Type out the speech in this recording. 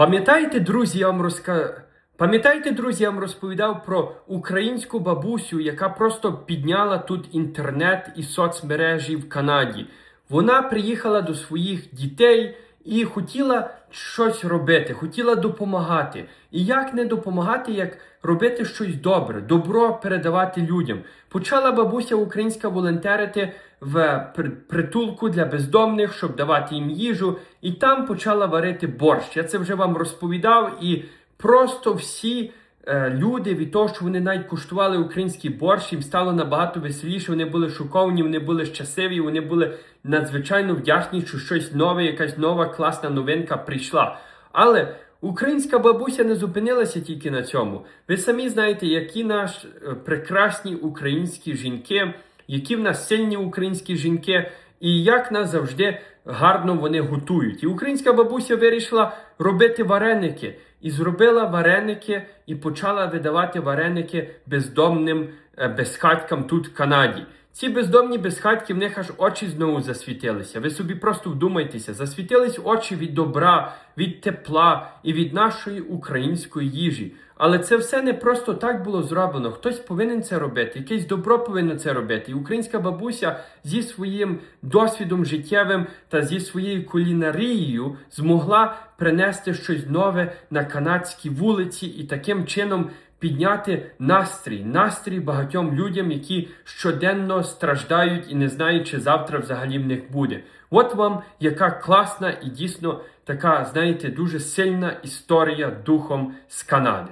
Пам'ятаєте, друзі, я вам розка... Пам'ятаєте, друзі, я вам розповідав про українську бабусю, яка просто підняла тут інтернет і соцмережі в Канаді. Вона приїхала до своїх дітей і хотіла щось робити, хотіла допомагати. І як не допомагати, як робити щось добре, добро передавати людям. Почала бабуся українська волонтерити в притулку для бездомних, щоб давати їм їжу, і там почала варити борщ. Я це вже вам розповідав, і просто всі люди від того, що вони навіть куштували український борщ, їм стало набагато веселіше. Вони були шоковані, вони були щасливі, вони були надзвичайно вдячні, що щось нове, якась нова класна новинка прийшла. Але українська бабуся не зупинилася тільки на цьому. Ви самі знаєте, які наш е, прекрасні українські жінки, які в нас сильні українські жінки, і як нас завжди гарно вони готують. І українська бабуся вирішила робити вареники. І зробила вареники і почала видавати вареники бездомним безхатькам безхаткам тут в Канаді. Ці бездомні безхатки в них аж очі знову засвітилися. Ви собі просто вдумайтеся, засвітились очі від добра, від тепла і від нашої української їжі. Але це все не просто так було зроблено. Хтось повинен це робити, якесь добро повинно це робити. І українська бабуся зі своїм досвідом життєвим та зі своєю кулінарією змогла принести щось нове на канадські вулиці і таким чином підняти настрій, настрій багатьом людям, які щоденно страждають і не знають, чи завтра взагалі в них буде. От вам яка класна і дійсно така, знаєте, дуже сильна історія духом з Канади.